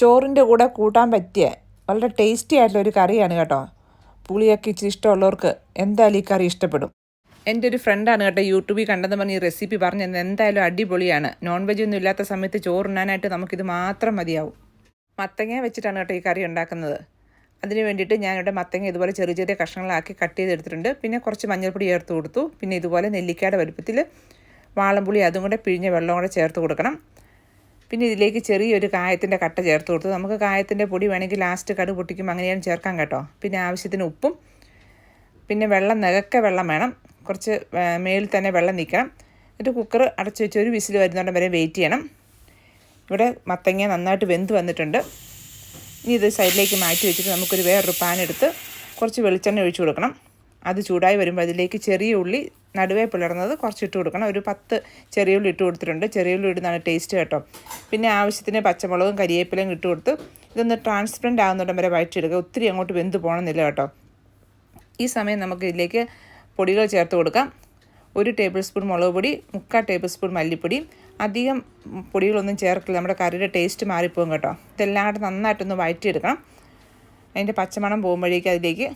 ചോറിന്റെ കൂടെ കൂട്ടാൻ പറ്റിയ വളരെ ടേസ്റ്റി ആയിട്ടുള്ള ഒരു കറിയാണ് കേട്ടോ. പുളിയൊക്കെ ഇച്ചിരി ഇഷ്ടമുള്ളവർക്ക് എന്തായാലും ഈ കറി ഇഷ്ടപ്പെടും. എന്റെ ഒരു ഫ്രണ്ടാണ് കേട്ടോ യൂട്യൂബിൽ കണ്ടെന്ന് പറഞ്ഞ് ഈ റെസിപ്പി പറഞ്ഞു തന്നത് എന്തായാലും അടിപൊളിയാണ്. നോൺ വെജ് ഒന്നും ഇല്ലാത്ത സമയത്ത് ചോറുണ്ണാനായിട്ട് നമുക്കിത് മാത്രം മതിയാവും. മത്തങ്ങ വെച്ചിട്ടാണ് കേട്ടോ ഈ കറി ഉണ്ടാക്കുന്നത്. അതിന് വേണ്ടിയിട്ട് ഇവിടെ മത്തങ്ങ ഇതുപോലെ ചെറിയ ചെറിയ കഷ്ണങ്ങളാക്കി കട്ട് ചെയ്തെടുത്തിട്ടുണ്ട്. പിന്നെ കുറച്ച് മഞ്ഞൾപ്പൊടി ചേർത്ത് കൊടുത്തു. പിന്നെ ഇതുപോലെ നെല്ലിക്കയുടെ വലുപ്പത്തിൽ വാളംപുളി അതും കൂടെ പിഴിഞ്ഞ വെള്ളം കൂടെ ചേർത്ത് കൊടുക്കണം. പിന്നെ ഇതിലേക്ക് ചെറിയൊരു കായത്തിന്റെ കട്ട ചേർത്ത് കൊടുത്തു. നമുക്ക് കായത്തിന്റെ പൊടി വേണമെങ്കിൽ ലാസ്റ്റ് കടു പൊട്ടിക്കും. അങ്ങനെയാണ് ചേർക്കാൻ കേട്ടോ. പിന്നെ ആവശ്യത്തിന് ഉപ്പും പിന്നെ വെള്ളം നികക്ക വെള്ളം വേണം. കുറച്ച് മേളിൽ തന്നെ വെള്ളം നിൽക്കണം എന്നിട്ട് കുക്കർ അടച്ചു വെച്ച് ഒരു വിസിൽ വരുന്നോണ്ടം വരെ വെയിറ്റ് ചെയ്യണം. ഇവിടെ മത്തങ്ങ നന്നായിട്ട് വെന്ത് വന്നിട്ടുണ്ട്. ഇനി ഇത് സൈഡിലേക്ക് മാറ്റി വെച്ചിട്ട് നമുക്കൊരു വേറൊരു പാൻ എടുത്ത് കുറച്ച് വെളിച്ചെണ്ണ ഒഴിച്ചു കൊടുക്കണം. അത് ചൂടായി വരുമ്പോൾ അതിലേക്ക് ചെറിയ ഉള്ളി നടുവേ പിളർന്നത് കുറച്ചിട്ട് കൊടുക്കണം. ഒരു പത്ത് ചെറിയ ഉള്ളി ഇട്ട് കൊടുത്തിട്ടുണ്ട്. ചെറിയ ഉള്ളി ഇടുന്നതാണ് ടേസ്റ്റ് കേട്ടോ. പിന്നെ ആവശ്യത്തിന് പച്ചമുളകും കരിയേപ്പിലയും ഇട്ട് കൊടുത്ത് ഇതൊന്ന് ട്രാൻസ്പെറന്റ് ആകുന്നിടം വരെ വഴറ്റിയെടുക്കുക ഒത്തിരി അങ്ങോട്ട് വെന്ത് പോകണമെന്നില്ല കേട്ടോ. ഈ സമയം നമുക്ക് ഇതിലേക്ക് പൊടികൾ ചേർത്ത് കൊടുക്കാം. ഒരു ടേബിൾ സ്പൂൺ മുളക് പൊടി മുക്കാൽ ടേബിൾ സ്പൂൺ മല്ലിപ്പൊടി. അധികം പൊടികളൊന്നും ചേർക്കില്ല. നമ്മുടെ കറിയുടെ ടേസ്റ്റ് മാറിപ്പോകും കേട്ടോ. ഇതെല്ലാം കൂടെ നന്നായിട്ടൊന്ന് വഴറ്റിയെടുക്കണം അതിന്റെ പച്ചമണം പോകുമ്പോഴേക്കും അതിലേക്ക്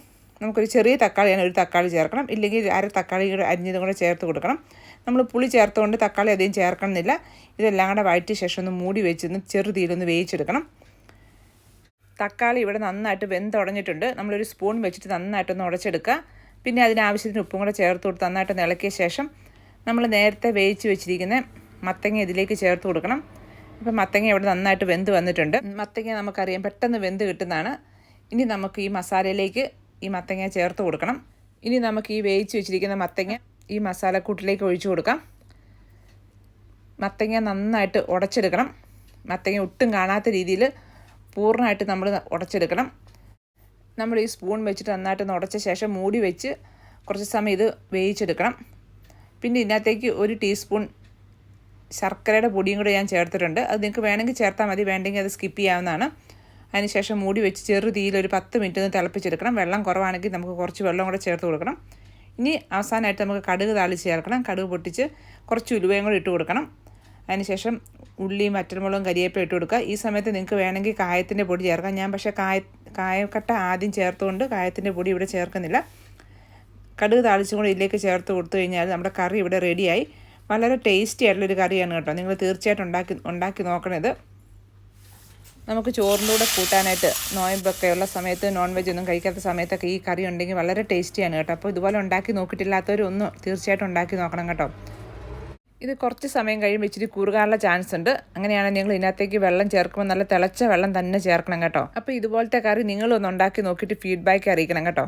നമുക്കൊരു ചെറിയ തക്കാളിയാണ് ഒരു തക്കാളി ചേർക്കണം. ഇല്ലെങ്കിൽ അര തക്കാളി കൂടെ അരിഞ്ഞതും കൂടെ ചേർത്ത് കൊടുക്കണം. നമ്മൾ പുളി ചേർത്തുകൊണ്ട് തക്കാളി അധികം ചേർക്കണമെന്നില്ല. ഇതെല്ലാം കൂടെ വഴറ്റിയ ശേഷം ഒന്ന് മൂടി വെച്ചൊന്ന് ചെറുതീലൊന്ന് വേവിച്ചെടുക്കണം. തക്കാളി ഇവിടെ നന്നായിട്ട് വെന്തുടഞ്ഞിട്ടുണ്ട് നമ്മളൊരു സ്പൂൺ വെച്ചിട്ട് നന്നായിട്ടൊന്ന് ഉടച്ചെടുക്കുക. പിന്നെ അതിനാവശ്യത്തിന് ഉപ്പും കൂടെ ചേർത്ത് കൊടുത്ത് നന്നായിട്ട് ഇളക്കിയ ശേഷം നമ്മൾ നേരത്തെ വേവിച്ച് വെച്ചിരിക്കുന്ന മത്തങ്ങ ഇതിലേക്ക് ചേർത്ത് കൊടുക്കണം. ഇപ്പം മത്തങ്ങ ഇവിടെ നന്നായിട്ട് വെന്ത് വന്നിട്ടുണ്ട്. മത്തങ്ങ നമുക്കറിയാം പെട്ടെന്ന് വെന്ത് കിട്ടുന്നതാണ്. ഇനി നമുക്ക് ഈ മസാലയിലേക്ക് ഈ മത്തങ്ങ ചേർത്ത് കൊടുക്കണം. ഇനി നമുക്ക് ഈ വേവിച്ച് വെച്ചിരിക്കുന്ന മത്തങ്ങ ഈ മസാലക്കൂട്ടിലേക്ക് ഒഴിച്ചു കൊടുക്കാം. മത്തങ്ങ നന്നായിട്ട് ഉടച്ചെടുക്കണം. മത്തങ്ങ ഒട്ടും കാണാത്ത രീതിയിൽ പൂർണമായിട്ട് നമ്മൾ ഉടച്ചെടുക്കണം. നമ്മൾ ഈ സ്പൂൺ വെച്ചിട്ട് നന്നായിട്ട് ഉടച്ച ശേഷം മൂടി വെച്ച് കുറച്ച് സമയം ഇത് വേവിച്ചെടുക്കണം. പിന്നെ ഇതിനകത്തേക്ക് ഒരു ടീസ്പൂൺ ശർക്കരയുടെ പൊടിയും കൂടെ ഞാൻ ചേർത്തിട്ടുണ്ട്. അത് നിങ്ങൾക്ക് വേണമെങ്കിൽ ചേർത്താൽ മതി. വേണ്ടെങ്കിൽ അത് സ്കിപ്പ് ചെയ്യാവുന്നതാണ്. അതിനുശേഷം മൂടി വെച്ച് ചെറു ഒരു പത്ത് മിനിറ്റ് ഒന്ന് തിളപ്പിച്ചെടുക്കണം. വെള്ളം കുറവാണെങ്കിൽ നമുക്ക് കുറച്ച് വെള്ളം കൂടെ ചേർത്ത് കൊടുക്കണം. ഇനി അവസാനമായിട്ട് നമുക്ക് കടുക് താളി ചേർക്കണം. കടുക് പൊട്ടിച്ച് കുറച്ച് ഉലുവയും കൂടെ ഇട്ട് കൊടുക്കണം. അതിനുശേഷം ഉള്ളിയും വറ്റൽമുളകും കരിയേപ്പം ഇട്ട് കൊടുക്കുക. ഈ സമയത്ത് നിങ്ങൾക്ക് വേണമെങ്കിൽ കായത്തിന്റെ പൊടി ചേർക്കാം. ഞാൻ പക്ഷേ കായ കായക്കട്ട ആദ്യം ചേർത്തുകൊണ്ട് കായത്തിന്റെ പൊടി ഇവിടെ ചേർക്കുന്നില്ല. കടുക് താളിച്ചും കൂടി ഇതിലേക്ക് ചേർത്ത് കൊടുത്തു കഴിഞ്ഞാൽ നമ്മുടെ കറി ഇവിടെ റെഡിയായി. വളരെ ടേസ്റ്റി ആയിട്ടുള്ളൊരു കറിയാണ് കേട്ടോ. നിങ്ങൾ തീർച്ചയായിട്ടും ഉണ്ടാക്കി ഉണ്ടാക്കി നോക്കണത്. നമുക്ക് ചോറിന്റെ കൂടെ കൂട്ടാനായിട്ട് നോയമ്പൊക്കെ ഉള്ള സമയത്ത് നോൺ വെജ് ഒന്നും കഴിക്കാത്ത സമയത്തൊക്കെ ഈ കറി ഉണ്ടെങ്കിൽ വളരെ ടേസ്റ്റിയാണ് കേട്ടോ. അപ്പോൾ ഇതുപോലെ ഉണ്ടാക്കി നോക്കിയിട്ടില്ലാത്തവരൊന്നും തീർച്ചയായിട്ടും ഉണ്ടാക്കി നോക്കണം കേട്ടോ. ഇത് കുറച്ച് സമയം കഴിയുമ്പോൾ ഇച്ചിരി കുറുകാനുള്ള ചാൻസ് ഉണ്ട്. അങ്ങനെയാണെങ്കിൽ നിങ്ങൾ ഇതിനകത്തേക്ക് വെള്ളം ചേർക്കുമ്പോൾ നല്ല തിളച്ച വെള്ളം തന്നെ ചേർക്കണം കേട്ടോ. അപ്പോൾ ഇതുപോലത്തെ കറി നിങ്ങളൊന്ന് ഉണ്ടാക്കി നോക്കിയിട്ട് ഫീഡ്ബാക്ക് അറിയിക്കണം കേട്ടോ.